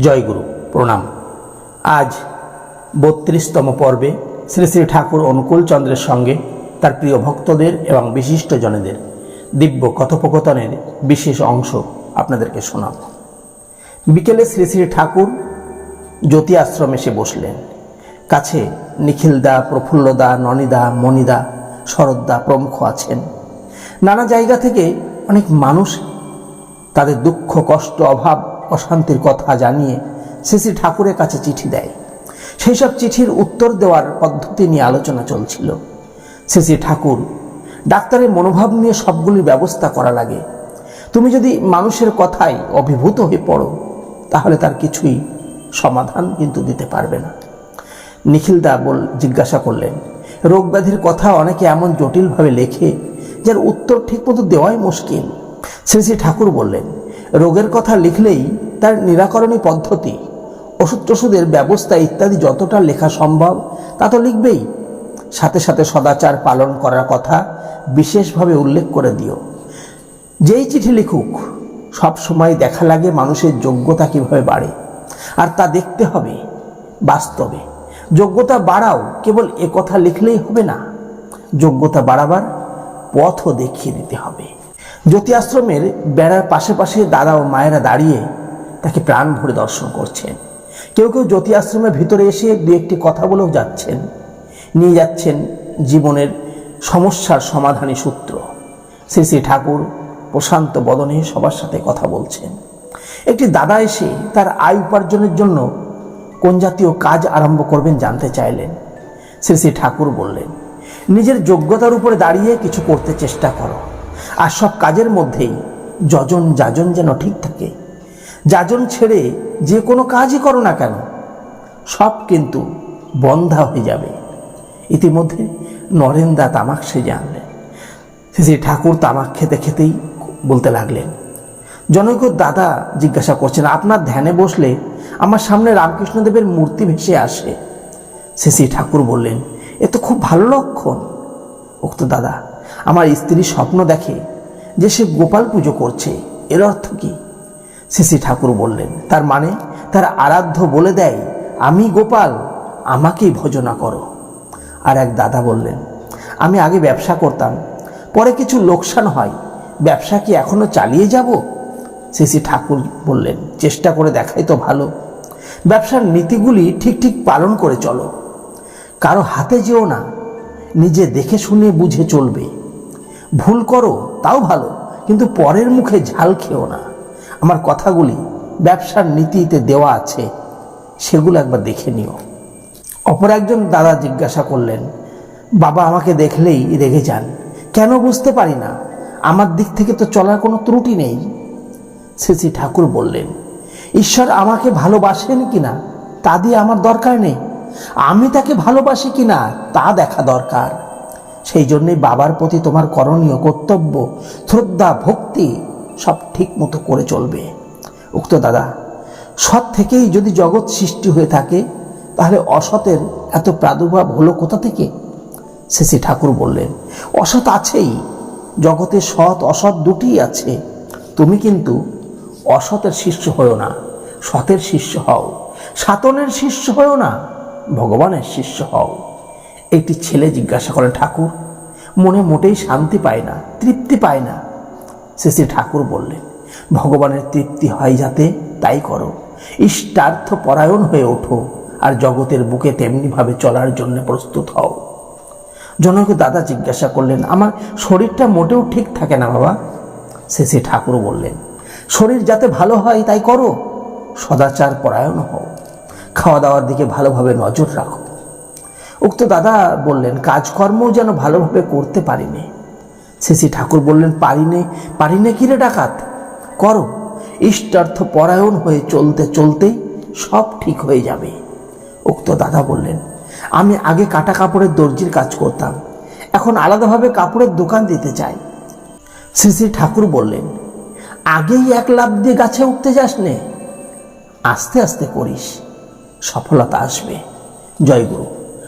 জয়গুরু, প্রণাম। আজ বত্রিশতম পর্বে শ্রী শ্রী ঠাকুর অনুকূল চন্দ্রের সঙ্গে তার প্রিয় ভক্তদের এবং বিশিষ্ট জনেদের দিব্য কথোপকথনের বিশেষ অংশ আপনাদেরকে শোনাব। বিকেলে শ্রী শ্রী ঠাকুর জ্যোতি আশ্রমে এসে বসলেন। কাছে নিখিলদা, প্রফুল্লদা, ননিদা, মণিদা শরদ্দা প্রমুখ আছেন। নানা জায়গা থেকে অনেক মানুষ তাদের দুঃখ, কষ্ট, অভাব অশান্তির কথা জানিয়ে শ্রী ঠাকুরের কাছে চিঠি দেয়। সেই সব চিঠির উত্তর দেওয়ার পদ্ধতি নিয়ে আলোচনা চলছিল। শ্রী শ্রী ঠাকুর ডাক্তারের মনোভাব নিয়ে সবগুলির ব্যবস্থা করা লাগে। তুমি যদি মানুষের কথায় অভিভূত হয়ে পড়ো, তাহলে তার কিছুই সমাধান কিন্তু দিতে পারবে না। নিখিলদা বল জিজ্ঞাসা করলেন, রোগ ব্যাধির কথা অনেকে এমন জটিলভাবে লেখে, যার উত্তর ঠিকমতো দেওয়াই মুশকিল? শ্রী শ্রী ঠাকুর বললেন রোগের কথা লিখলেই তার নিরাকরণী পদ্ধতি ওষুধ টষুধের ব্যবস্থা ইত্যাদি যতটা লেখা সম্ভব, তা তো লিখবেই। সাথে সাথে সদাচার পালন করার কথা বিশেষভাবে উল্লেখ করে দিও। যেই চিঠি লিখুক, সব সময় দেখা লাগে মানুষের যোগ্যতা কীভাবে বাড়ে, আর তা দেখতে হবে বাস্তবে। যোগ্যতা বাড়াও, কেবল এ কথা লিখলেই হবে না। যোগ্যতা বাড়াবার পথও দেখিয়ে দিতে হবে। জ্যোতি আশ্রমের বেড়ার পাশে পাশে দাদা ও মায়েরা দাঁড়িয়ে তাকে প্রাণ ভরে দর্শন করছেন। কেউ কেউ জ্যোতি আশ্রমের ভিতরে এসে দু একটি কথা বলেও যাচ্ছেন। নিয়ে যাচ্ছেন জীবনের সমস্যার সমাধানী সূত্র। শ্রী শ্রী ঠাকুর প্রশান্ত বদনে সবার সাথে কথা বলছেন। একটি দাদা এসে তার আয় উপার্জনের জন্য কোন জাতীয় কাজ আরম্ভ করবেন জানতে চাইলেন। শ্রী শ্রী ঠাকুর বললেন, নিজের যোগ্যতার উপরে দাঁড়িয়ে কিছু করতে চেষ্টা করো। আর সব কাজের মধ্যেই যজন যাজন যেন ঠিক থাকে। যাজন ছেড়ে যে কোনো কাজই করো না কেন, সব কিন্তু বন্ধা হয়ে যাবে। ইতিমধ্যে নরেন্দা তামাক সে জানলেন। শ্রী ঠাকুর তামাক খেতে খেতেই বলতে লাগলেন, জনৈক দাদা জিজ্ঞাসা করছেন, আপনার ধ্যানে বসলে আমার সামনে রামকৃষ্ণদেবের মূর্তি ভেসে আসে। শ্রী ঠাকুর বললেন, এ তো খুব ভালো লক্ষণ। উক্ত দাদা আমার স্ত্রী স্বপ্ন দেখে যে সে গোপাল পুজো করছে। এর অর্থ কি? শ্রী ঠাকুর বললেন, তার মানে তার আরাধ্য বলে দেয়, আমি গোপাল, আমাকেই ভজনা করো। আর এক দাদা বললেন, আমি আগে ব্যবসা করতাম, পরে কিছু লোকসান হয়, ব্যবসা কি এখনও চালিয়ে যাব? শ্রী ঠাকুর বললেন, চেষ্টা করে দেখাই তো ভালো। ব্যবসার নীতিগুলি ঠিক ঠিক পালন করে চলো। কারও হাতে যেও না, নিজে দেখে শুনে বুঝে চলবে। ভুল করো, তাও ভালো, কিন্তু পরের মুখে ঝাল খেও না। আমার কথাগুলি ব্যবসার নীতিতে দেওয়া আছে, সেগুলো একবার দেখে নিও। অপর একজন দাদা জিজ্ঞাসা করলেন, বাবা, আমাকে দেখলেই রেগে যান। কেন বুঝতে পারি না? আমার দিক থেকে তো চলার কোনো ত্রুটি নেই। শ্রী ঠাকুর বললেন, ঈশ্বর আমাকে ভালোবাসেন কিনা তা দিয়ে আমার দরকার নেই। আমি তাকে ভালোবাসি কিনা তা দেখা দরকার। সেই জন্যই বাবার প্রতি তোমার করণীয়, কর্তব্য, শ্রদ্ধা, ভক্তি সব ঠিক মতো করে চলবে। উক্ত দাদা, সৎ থেকেই যদি জগৎ সৃষ্টি হয়ে থাকে, তাহলে অসতের এত প্রাদুর্ভাব হলো কোথা থেকে? শ্রী ঠাকুর বললেন, অসৎ আছেই, জগতে সৎ, অসৎ দুটিই আছে। তুমি কিন্তু অসতের শিষ্য হও না, সতের শিষ্য হও, সাতনের শিষ্য হও না, ভগবানের শিষ্য হও। একটি ছেলে জিজ্ঞাসা করেন, ঠাকুর, মনে মোটেই শান্তি পায় না, তৃপ্তি পায় না? শ্রী ঠাকুর বললেন, ভগবানের তৃপ্তি হয় যাতে তাই করো। ইষ্টার্থ পরায়ণ হয়ে ওঠো আর জগতের বুকে তেমনিভাবে চলার জন্য প্রস্তুত হও। জনক দাদা জিজ্ঞাসা করলেন, আমার শরীরটা মোটেও ঠিক থাকে না বাবা? শ্রী ঠাকুর বললেন, শরীর যাতে ভালো হয় তাই করো, সদাচার পরায়ণ হও। খাওয়া দাওয়ার দিকে ভালোভাবে নজর রাখো। উক্ত দাদা বললেন কাজকর্মও যেন ভালোভাবে করতে পারিনি। শ্রী ঠাকুর বললেন, পারিনে পারিনে কিরে ডাকাত? করো, ইষ্টার্থ পরায়ণ হয়ে চলতে চলতেই সব ঠিক হয়ে যাবে। উক্ত দাদা বললেন, আমি আগে কাটা কাপড়ের দর্জির কাজ করতাম, এখন আলাদাভাবে কাপড়ের দোকান দিতে চাই। শ্রী শ্রী ঠাকুর বললেন, আগেই এক লাভ দিয়ে গাছে উঠতে যাস নে আস্তে আস্তে করিস, সফলতা আসবে। জয় গুরু।